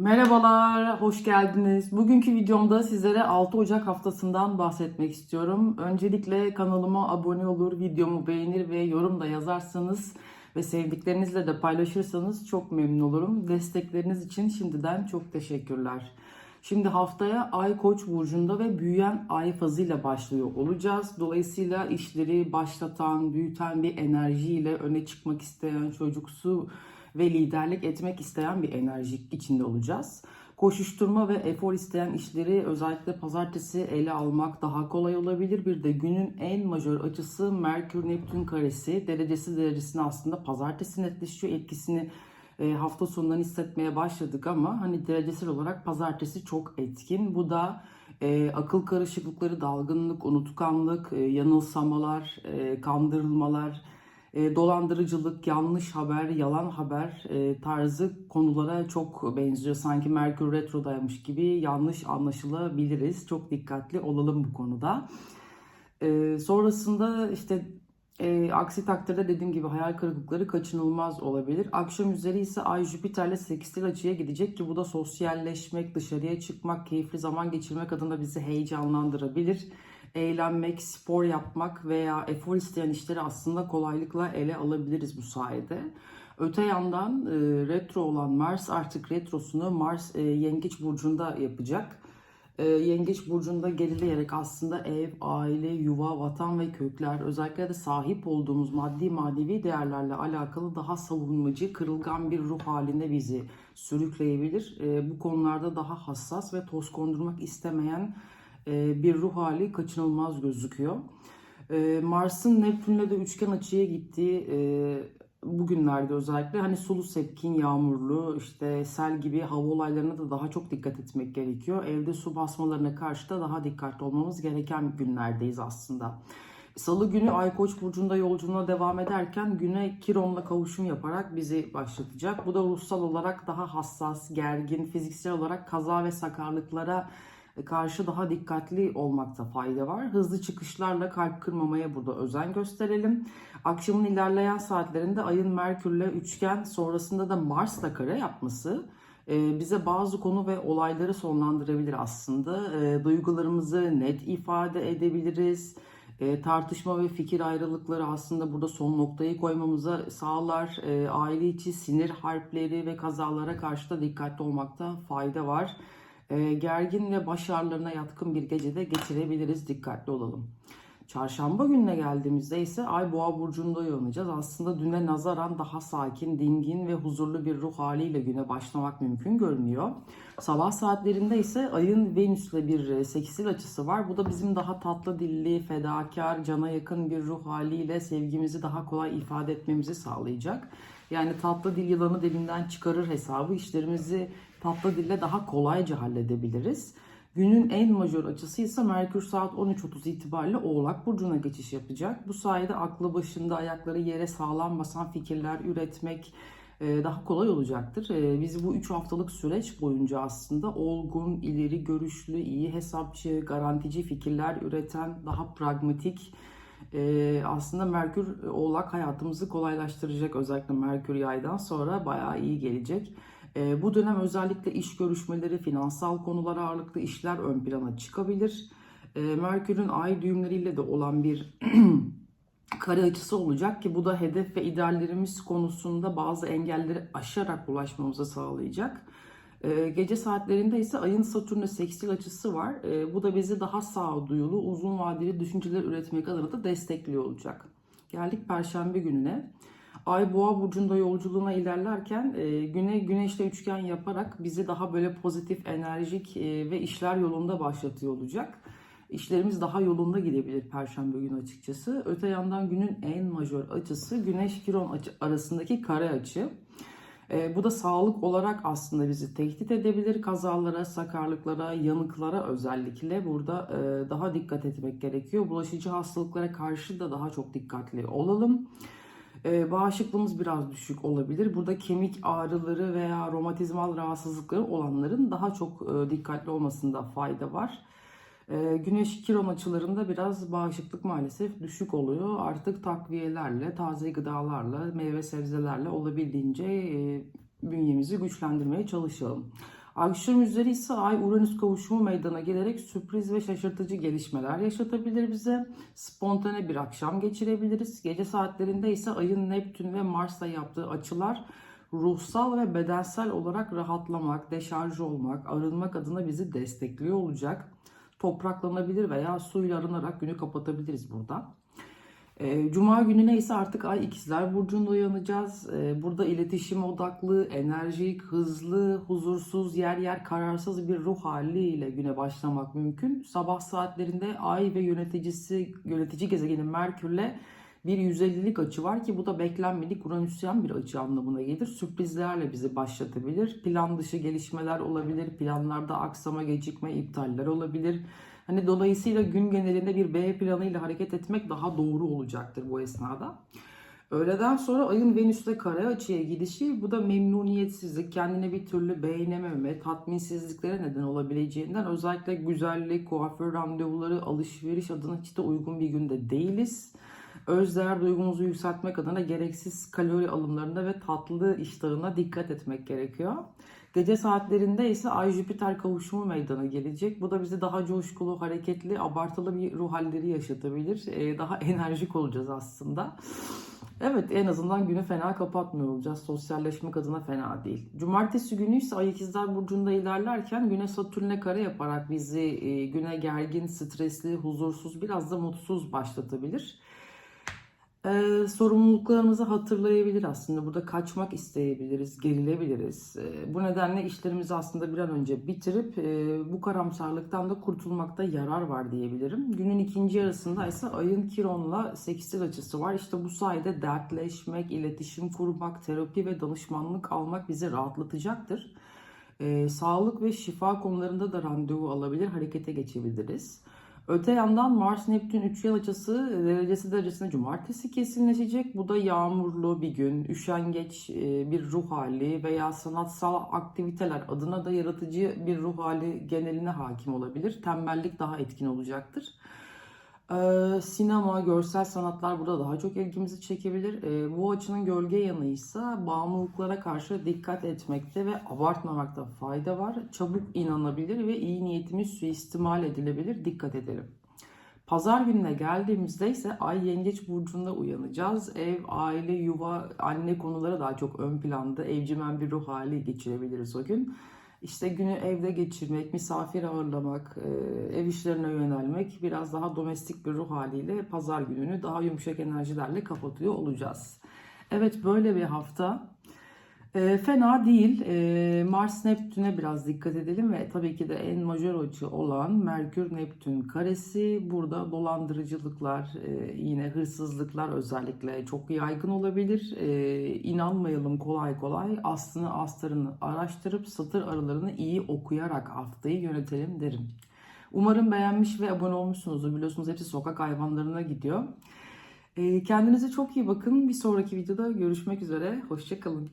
Merhabalar, hoş geldiniz. Bugünkü videomda sizlere 6 Ocak haftasından bahsetmek istiyorum. Öncelikle kanalıma abone olur, videomu beğenir ve yorum da yazarsanız ve sevdiklerinizle de paylaşırsanız çok memnun olurum. Destekleriniz için şimdiden çok teşekkürler. Şimdi haftaya Ay Koç burcunda ve büyüyen ay fazıyla başlıyor olacağız. Dolayısıyla işleri başlatan, büyüten bir enerjiyle öne çıkmak isteyen, çocuksu ve liderlik etmek isteyen bir enerji içinde olacağız. Koşuşturma ve efor isteyen işleri özellikle pazartesi ele almak daha kolay olabilir. Bir de günün en majör açısı Merkür Neptün karesi. Derecesi derecesine aslında pazartesi netleşiyor. Etkisini e, hafta sonundan hissetmeye başladık ama hani derecesel olarak pazartesi çok etkin. Bu da e, akıl karışıklıkları, dalgınlık, unutkanlık, e, yanılsamalar, e, kandırılmalar, e, dolandırıcılık, yanlış haber, yalan haber e, tarzı konulara çok benziyor. Sanki Merkür Retro'daymış gibi yanlış anlaşılabiliriz. Çok dikkatli olalım bu konuda. E, sonrasında işte e, aksi takdirde dediğim gibi hayal kırıklıkları kaçınılmaz olabilir. Akşam üzeri ise Ay Jüpiter'le sekstil açıya gidecek ki bu da sosyalleşmek, dışarıya çıkmak, keyifli zaman geçirmek adına bizi heyecanlandırabilir. Eğlenmek, spor yapmak veya efor isteyen işleri aslında kolaylıkla ele alabiliriz bu sayede. Öte yandan e, retro olan Mars artık retrosunu Mars e, Yengeç burcunda yapacak. E, Yengeç burcunda gerileyerek aslında ev, aile, yuva, vatan ve kökler özellikle de sahip olduğumuz maddi manevi değerlerle alakalı daha savunmacı, kırılgan bir ruh halinde bizi sürükleyebilir. Bu konularda daha hassas ve toz kondurmak istemeyen bir ruh hali kaçınılmaz gözüküyor. E, Mars'ın Neptün'le de üçgen açıya gittiği e, bugünlerde özellikle hani sulu sepkin, yağmurlu, işte sel gibi hava olaylarına da daha çok dikkat etmek gerekiyor. Evde su basmalarına karşı da daha dikkatli olmamız gereken günlerdeyiz aslında. Salı günü Ay Koç burcunda yolculuğuna devam ederken güne Kiron'la kavuşum yaparak bizi başlatacak. Bu da ruhsal olarak daha hassas, gergin, fiziksel olarak kaza ve sakarlıklara karşı daha dikkatli olmakta fayda var. Hızlı çıkışlarla kalp kırmamaya burada özen gösterelim. Akşamın ilerleyen saatlerinde ayın Merkürle üçgen sonrasında da Mars'la kare yapması e, bize bazı konu ve olayları sonlandırabilir aslında. E, Duygularımızı net ifade edebiliriz. E, tartışma ve fikir ayrılıkları aslında burada son noktayı koymamıza sağlar. E, aile içi sinir harpleri ve kazalara karşı da dikkatli olmakta fayda var. E, gergin ve baş ağrılarına yatkın bir gecede geçirebiliriz. Dikkatli olalım. Çarşamba gününe geldiğimizde ise Ay Boğa burcunda uyanacağız. Aslında düne nazaran daha sakin, dingin ve huzurlu bir ruh haliyle güne başlamak mümkün görünüyor. Sabah saatlerinde ise Ay'ın Venüs'le bir seksil açısı var. Bu da bizim daha tatlı dilli, fedakar, cana yakın bir ruh haliyle sevgimizi daha kolay ifade etmemizi sağlayacak. Yani tatlı dil yılanı dilinden çıkarır hesabı işlerimizi tatlı dille daha kolayca halledebiliriz. Günün en majör açısı ise Merkür saat 13.30 itibariyle Oğlak Burcu'na geçiş yapacak. Bu sayede aklı başında ayakları yere sağlam basan fikirler üretmek e, daha kolay olacaktır. E, Biz bu 3 haftalık süreç boyunca aslında olgun, ileri görüşlü, iyi hesapçı, garantici fikirler üreten, daha pragmatik, e, aslında Merkür Oğlak hayatımızı kolaylaştıracak. Özellikle Merkür yaydan sonra bayağı iyi gelecek. E, bu dönem özellikle iş görüşmeleri, finansal konulara ağırlıklı işler ön plana çıkabilir. E, Merkür'ün ay düğümleriyle de olan bir kare açısı olacak ki bu da hedef ve ideallerimiz konusunda bazı engelleri aşarak ulaşmamıza sağlayacak. E, gece saatlerinde ise ayın Satürn'e sekstil açısı var. E, bu da bizi daha sağduyulu, uzun vadeli düşünceler üretmek adına da destekliyor olacak. Geldik Perşembe gününe. Ay Boğa burcunda yolculuğuna ilerlerken e, güne güneşle üçgen yaparak bizi daha böyle pozitif, enerjik e, ve işler yolunda başlatıyor olacak. İşlerimiz daha yolunda gidebilir Perşembe günü açıkçası. Öte yandan günün en majör açısı Güneş Kiron açı arasındaki kare açı. E, bu da sağlık olarak aslında bizi tehdit edebilir. Kazalara, sakarlıklara, yanıklara özellikle burada e, daha dikkat etmek gerekiyor. Bulaşıcı hastalıklara karşı da daha çok dikkatli olalım. Ee, bağışıklığımız biraz düşük olabilir. Burada kemik ağrıları veya romatizmal rahatsızlıkları olanların daha çok e, dikkatli olmasında fayda var. Ee, güneş kiron açılarında biraz bağışıklık maalesef düşük oluyor. Artık takviyelerle, taze gıdalarla, meyve sebzelerle olabildiğince e, bünyemizi güçlendirmeye çalışalım. Akşam üzeri ise Ay Uranüs kavuşumu meydana gelerek sürpriz ve şaşırtıcı gelişmeler yaşatabilir bize. Spontane bir akşam geçirebiliriz. Gece saatlerinde ise Ay'ın Neptün ve Mars'la yaptığı açılar ruhsal ve bedensel olarak rahatlamak, deşarj olmak, arınmak adına bizi destekliyor olacak. Topraklanabilir veya suyla arınarak günü kapatabiliriz burada. Ee, Cuma gününe ise artık Ay ikizler Burcu'nda uyanacağız. Ee, Burada iletişim odaklı, enerjik, hızlı, huzursuz, yer yer kararsız bir ruh haliyle güne başlamak mümkün. Sabah saatlerinde Ay ve yöneticisi, yönetici gezegenin Merkür'le bir 150'lik açı var ki bu da beklenmedik Uranüsyen bir açı anlamına gelir. Sürprizlerle bizi başlatabilir. Plan dışı gelişmeler olabilir. Planlarda aksama, gecikme, iptaller olabilir. Hani dolayısıyla gün genelinde bir B planıyla hareket etmek daha doğru olacaktır bu esnada. Öğleden sonra ayın Venüs'le kare açıya gidişi bu da memnuniyetsizlik, kendine bir türlü beğenememe, tatminsizliklere neden olabileceğinden özellikle güzellik, kuaför randevuları, alışveriş adına hiç de uygun bir günde değiliz. Özdeğer duygumuzu yükseltmek adına gereksiz kalori alımlarında ve tatlı iştahına dikkat etmek gerekiyor. Gece saatlerinde ise Ay Jüpiter kavuşumu meydana gelecek. Bu da bizi daha coşkulu, hareketli, abartılı bir ruh halleri yaşatabilir. Ee, daha enerjik olacağız aslında. Evet en azından günü fena kapatmıyor olacağız. Sosyalleşmek adına fena değil. Cumartesi günü ise Ay İkizler Burcu'nda ilerlerken güne Satürn'e kare yaparak bizi e, güne gergin, stresli, huzursuz, biraz da mutsuz başlatabilir. Ee, sorumluluklarımızı hatırlayabilir aslında. Burada kaçmak isteyebiliriz, gerilebiliriz. Ee, bu nedenle işlerimizi aslında bir an önce bitirip e, bu karamsarlıktan da kurtulmakta yarar var diyebilirim. Günün ikinci yarısında ise ayın Kiron'la seksil açısı var. İşte bu sayede dertleşmek, iletişim kurmak, terapi ve danışmanlık almak bizi rahatlatacaktır. Ee, sağlık ve şifa konularında da randevu alabilir, harekete geçebiliriz. Öte yandan Mars Neptün üçgen açısı derecesi derecesine cumartesi kesinleşecek. Bu da yağmurlu bir gün, üşengeç e, bir ruh hali veya sanatsal aktiviteler adına da yaratıcı bir ruh hali geneline hakim olabilir. Tembellik daha etkin olacaktır. Ee, sinema, görsel sanatlar burada daha çok ilgimizi çekebilir. Ee, bu açının gölge yanı ise bağımlılıklara karşı dikkat etmekte ve abartmamakta fayda var. Çabuk inanabilir ve iyi niyetimiz suistimal edilebilir. Dikkat edelim. Pazar gününe geldiğimizde ise Ay Yengeç Burcu'nda uyanacağız. Ev, aile, yuva, anne konuları daha çok ön planda. Evcimen bir ruh hali geçirebiliriz o gün. İşte günü evde geçirmek, misafir ağırlamak, e, ev işlerine yönelmek, biraz daha domestik bir ruh haliyle pazar gününü daha yumuşak enerjilerle kapatıyor olacağız. Evet böyle bir hafta. E, fena değil. E, Mars Neptün'e biraz dikkat edelim ve tabii ki de en majör açı olan Merkür Neptün karesi burada dolandırıcılıklar, e, yine hırsızlıklar özellikle çok yaygın olabilir. E, inanmayalım kolay kolay. Aslını astarını araştırıp satır aralarını iyi okuyarak haftayı yönetelim derim. Umarım beğenmiş ve abone olmuşsunuzdur. Biliyorsunuz hepsi sokak hayvanlarına gidiyor. Kendinize çok iyi bakın. Bir sonraki videoda görüşmek üzere. Hoşçakalın.